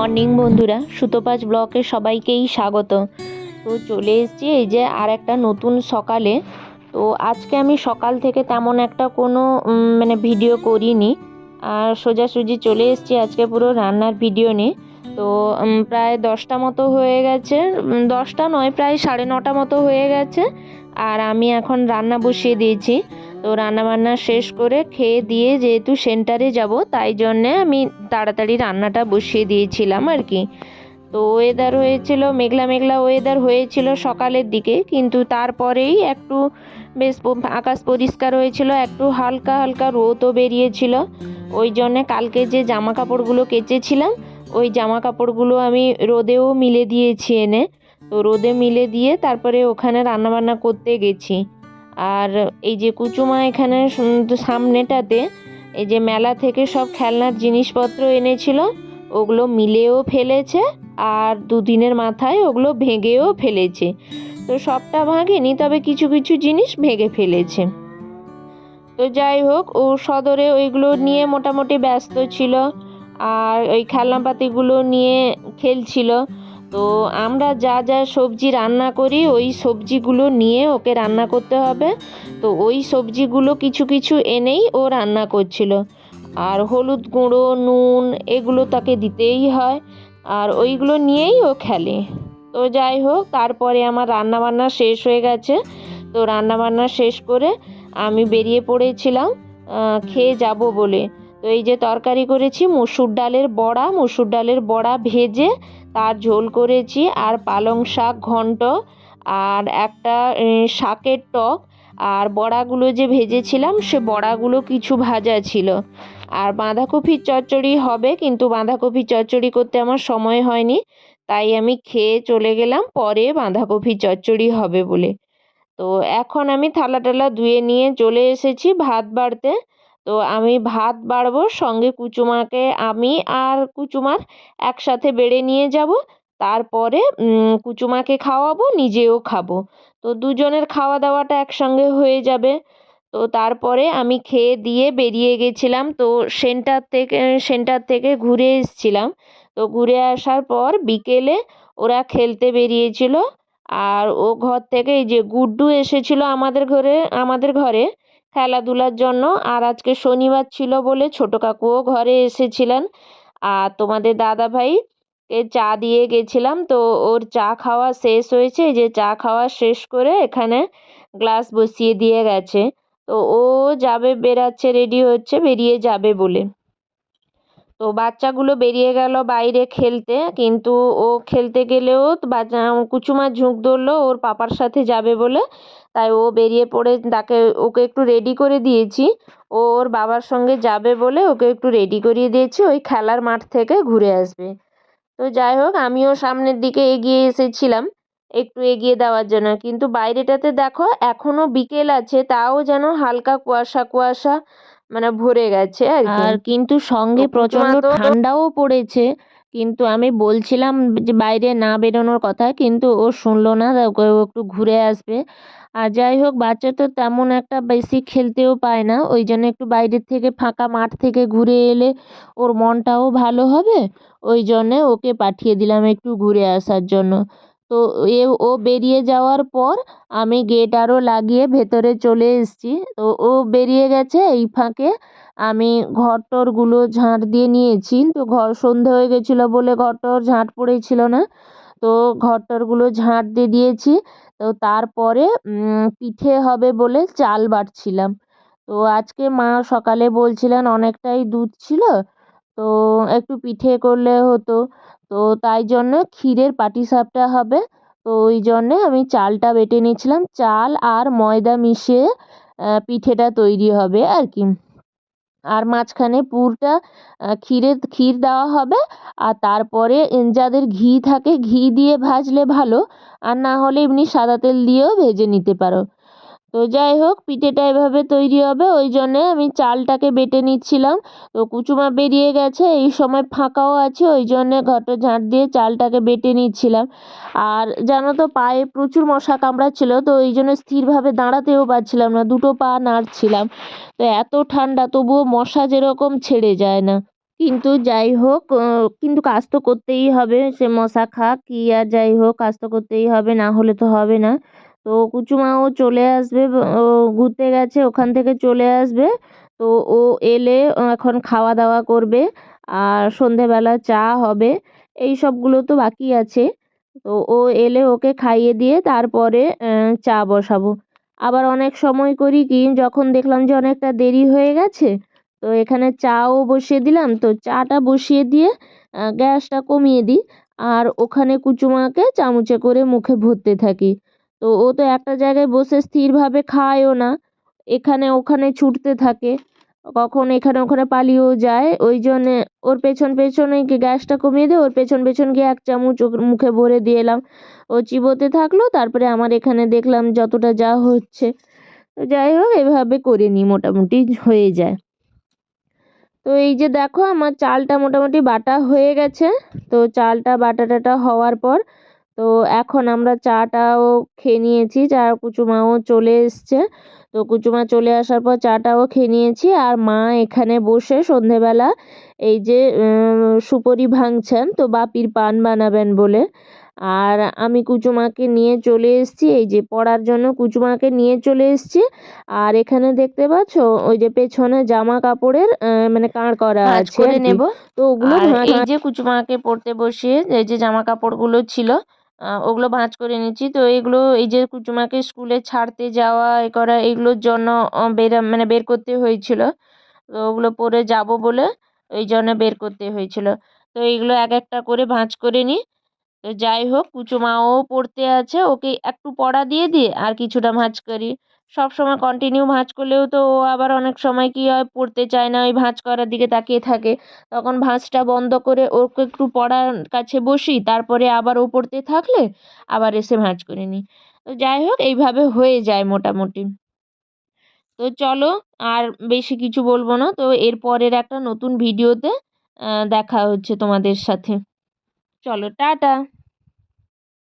Morning বন্ধুরা, সুতোপাজ ব্লকে সবাইকেই স্বাগত। তো চলে এসেছি এই যে আর একটা নতুন সকালে। তো আজকে আমি সকাল থেকে তেমন একটা কোনো মানে ভিডিও করিনি। আর সোজাসুজি চলে এসেছি আজকে পুরো রান্নার ভিডিও নিয়ে। তো প্রায় দশটা মতো হয়ে গেছে। দশটা নয়, প্রায় সাড়ে নটা মতো হয়ে গেছে। আর আমি এখন রান্না বসিয়ে দিয়েছি। তো রান্নাবান্না শেষ করে খেয়ে দিয়ে যেহেতু সেন্টারে যাব, তাই জন্যে আমি তাড়াতাড়ি রান্নাটা বসিয়ে দিয়েছিলাম আর কি। তো ওয়েদার হয়েছিল, মেঘলা মেঘলা ওয়েদার হয়েছিল সকালের দিকে, কিন্তু তারপরেই একটু বেশ আকাশ পরিষ্কার হয়েছিল, একটু হালকা হালকা রোদও বেরিয়েছিল। ওই জন্যে কালকে যে জামা কাপড়গুলো কেচেছিলাম, ওই জামা কাপড়গুলো আমি রোদেও মিলে দিয়েছি এনে। তো রোদে মিলে দিয়ে তারপরে ওখানে রান্নাবান্না করতে গেছি। আর এই যে কুচুমা এখানে সামনেটাতে এই যে মেলা থেকে সব খেলনার জিনিসপত্র এনেছিল, ওগুলো মিলেও ফেলেছে আর দুদিনের মাথায় ওগুলো ভেঙেও ফেলেছে। তো সবটা ভাঙেনি, তবে কিছু কিছু জিনিস ভেঙে ফেলেছে। তো যাই হোক, ও সদরে ওইগুলো নিয়ে মোটামুটি ব্যস্ত ছিল আর ওই খেলনাপাতিগুলো নিয়ে খেলছিল। তো আমরা যা যা সবজি রান্না করি, ওই সবজিগুলো নিয়ে ওকে রান্না করতে হবে। তো ওই সবজিগুলো কিছু কিছু এনেই ও রান্না করছিল। আর হলুদ গুঁড়ো, নুন এগুলো তাকে দিতেই হয়। আর ওইগুলো নিয়েই ও খেলে। তো যাই হোক, তারপরে আমার রান্নাবান্না শেষ হয়ে গেছে। তো রান্নাবান্না শেষ করে আমি বেরিয়ে পড়েছিলাম খেয়ে যাব বলে। তো এই যে তরকারি করেছি, মুসুর ডালের বড়া, মুসুর ডালের বড়া ভেজে তার ঝোল করেছি আর পালং শাক ঘন্ট আর একটা শাকের টক আর বড়াগুলো যে ভেজেছিলাম সে বড়াগুলো কিছু ভাজা ছিল। আর বাঁধাকপির চচ্চড়ি হবে কিন্তু বাঁধাকপির চচ্চড়ি করতে আমার সময় হয়নি, তাই আমি খেয়ে চলে গেলাম, পরে বাঁধাকপির চচ্চড়ি হবে বলে। তো এখন আমি থালা টালা ধুয়ে নিয়ে চলে এসেছি ভাত বাড়তে। তো আমি ভাত বাড়বো, সঙ্গে কুচুমাকে আমি আর কুচুমার একসাথে বেড়ে নিয়ে যাব। তারপরে কুচুমাকে খাওয়াবো, নিজেও খাব। তো দুজনের খাওয়া দাওয়াটা একসঙ্গে হয়ে যাবে। তো তারপরে আমি খেয়ে দিয়ে বেরিয়ে গেছিলাম। তো সেন্টার থেকে সেন্টার থেকে ঘুরে এসেছিলাম। তো ঘুরে আসার পর বিকেলে ওরা খেলতে বেরিয়েছিল। আর ও ঘর থেকে এই যে গুড্ডু এসেছিল আমাদের ঘরে আমাদের ঘরে খেলাধুলার জন্য। আর আজকে শনিবার ছিল বলে ছোটো কাকুও ঘরে এসেছিলেন। আর তোমাদের দাদা ভাই এ চা দিয়ে গেছিলাম। তো ওর চা খাওয়া শেষ হয়েছে। যে চা খাওয়া শেষ করে এখানে গ্লাস বসিয়ে দিয়ে গেছে। তো ও যাবে বেরাচ্ছে রেডি হচ্ছে, বেরিয়ে যাবে বলে। তো বাচ্চাগুলো বেরিয়ে গেল বাইরে খেলতে, কিন্তু ও খেলতে গেলেও বাচ্চা কুচুমার ঝুঁক ধরলো, ওর পাপার সাথে যাবে বলে। তাই ও বেরিয়ে পড়ে, তাকে, ওকে একটু রেডি করে দিয়েছি। ও ওর বাবার সঙ্গে যাবে বলে ওকে একটু রেডি করিয়ে দিয়েছি, ওই খেলার মাঠ থেকে ঘুরে আসবে। তো যাই হোক, আমিও সামনের দিকে এগিয়ে এসেছিলাম, একটু এগিয়ে দেওয়ার জন্য। কিন্তু বাইরেটাতে দেখো, এখনও বিকেল আছে, তাও যেন হালকা কুয়াশা কুয়াশা। মানে ভরে গেছে আর কিন্তু সঙ্গে তো প্রচণ্ড ঠান্ডাও পড়েছে কিন্তু আমি বলছিলাম যে বাইরে না বেরোনোর কথা কিন্তু ও শুনলো না একটু ঘুরে আসবে। আর যাই হোক বাচ্চা তো তেমন একটা বেশি খেলতেও পায় না ওই জন্য একটু বাইরের থেকে ফাঁকা মাঠ থেকে ঘুরে এলে ওর মনটাও ভালো হবে ওই জন্যে ওকে পাঠিয়ে দিলাম একটু ঘুরে আসার জন্য। তো এ, ও বেরিয়ে যাওয়ার পর আমি গেট আরও লাগিয়ে ভেতরে চলে এসেছি। তো ও বেরিয়ে গেছে এই ফাঁকে। আমি ঘর টরগুলো ঝাঁট দিয়ে নিয়েছি। তো ঘর সন্ধে হয়ে গেছিল বলে ঘর টর ঝাঁট পড়েছিল না। তো ঘর টরগুলো ঝাঁট দিয়ে দিয়েছি। তো তারপরে পিঠে হবে বলে চাল বাটছিলাম। তো আজকে মা সকালে বলছিলেন অনেকটাই দুধ ছিল। তো একটু পিঠে করলে হতো। তো তাই জন্য ক্ষীরের পাটিসাপটা হবে। তো ওই জন্যে আমি চালটা বেটে নিয়েছিলাম। চাল আর ময়দা মিশিয়ে পিঠেটা তৈরি হবে আর কি। আর মাঝখানে পুরটা ক্ষীরের, ক্ষীর দেওয়া হবে। আর তারপরে যাদের ঘি থাকে, ঘি দিয়ে ভাজলে ভালো। আর না হলে এমনি সাদা তেল দিয়েও ভেজে নিতে পারো। তো যাই হোক, পিঠেটা এভাবে তৈরি হবে। ওই জন্যে আমি চালটাকে বেটে নিচ্ছিলাম। তো কুচুমা বেরিয়ে গেছে, এই সময় ফাঁকাও আছে, ওই জন্যে ঘরটা ঝাঁট দিয়ে চালটাকে বেটে নিচ্ছিলাম। আর জানো তো, পায়ে প্রচুর মশা কামড়াচ্ছিল, তো ওই জন্য স্থিরভাবে দাঁড়াতেও পারছিলাম না, দুটো পা নাড়ছিলাম। তো এত ঠান্ডা, তবুও মশা যেরকম ছেড়ে যায় না। কিন্তু যাই হোক কিন্তু কাজ তো করতেই হবে, সে মশা খাক, কি আর যাই হোক, কাজ তো করতেই হবে, না হলে তো হবে না। তো কুচুমাও চলে আসবে ও ঘুরতে গেছে, ওখান থেকে চলে আসবে। তো ও এলে এখন খাওয়া দাওয়া করবে আর সন্ধেবেলা চা হবে, এই সবগুলো তো বাকি আছে। তো ও এলে ওকে খাইয়ে দিয়ে তারপরে চা বসাবো। আবার অনেক সময় করি কি, যখন দেখলাম যে অনেকটা দেরি হয়ে গেছে, তো এখানে চাও বসিয়ে দিলাম। তো চাটা বসিয়ে দিয়ে গ্যাসটা কমিয়ে দিই। আর ওখানে কুচুমাকে চামচে করে মুখে ভরতে থাকি। তো ও তো একটা জায়গায় বসে স্থিরভাবে খায়ও না। এখানে ওখানে ছুটতে থাকে। কখন এখানে ওখানে পালিয়েও যায়। ওই জন্যে ওর পেছন পেছনে গ্যাসটা কমিয়ে দিয়ে ওর পেছন পেছন গিয়ে এক চামচ ওর মুখে ভরে দিয়ে এলাম। ও চিবোতে থাকল, তারপরে আমার এখানে দেখলাম যতটা যা হচ্ছে। তো যাই হোক, এভাবে করে নিই মোটামুটি হয়ে যায়। তো এই যে দেখো, আমার চালটা মোটামুটি বাটা হয়ে গেছে। তো চালটা বাটা টাটা হওয়ার পর তো এখন আমরা চাটাও খেয়ে নিয়েছি চা কুচুমাও চলে এসছে। তো কুচুমা চলে আসার পর চাটাও খেয়ে নিয়েছি আর মা এখানে বসে সন্ধেবেলা এই যে সুপরি ভাঙছেন তো বাপির পান বানাবেন বলে। আর আমি কুচুমাকে নিয়ে চলে এসেছি এই যে পড়ার জন্য কুচুমাকে নিয়ে চলে এসেছি। আর এখানে দেখতে পাচ্ছ ওই যে পেছনে জামা কাপড়ের মানে কাঁড় করা আছে নেব। তো ওগুলো এই যে কুচুমাকে পড়তে বসিয়ে এই যে জামা কাপড়গুলো ছিল ওগুলো ভাঁজ করে নিচ্ছি। তো এগুলো এই যে কুচুমাকে স্কুলে ছাড়তে যাওয়া, এ করা, এগুলোর জন্য বের মানে বের করতে হয়েছিল। তো ওগুলো পরে যাব বলে ওই জন্য বের করতে হয়েছিল। তো এইগুলো এক একটা করে ভাঁজ করে নিই। তো যাই হোক, কুচু মাও পড়তে আছে, ওকে একটু পড়া দিয়ে দিয়ে আর কিছুটা ভাঁজ করি। সব সময় কন্টিনিউ ভাঁজ করলেও তো ও আবার অনেক সময় কী হয়, পড়তে চায় না, ওই ভাঁজ করার দিকে তাকিয়ে থাকে। তখন ভাঁজটা বন্ধ করে ওকে একটু পড়ার কাছে বসি, তারপরে আবার ও পড়তে থাকলে আবার এসে ভাঁজ করে নিই। তো যাই হোক, এইভাবে হয়ে যায় মোটামুটি। তো চলো, আর বেশি কিছু বলব না। তো এর পরের একটা নতুন ভিডিওতে দেখা হচ্ছে তোমাদের সাথে। চলো টাটা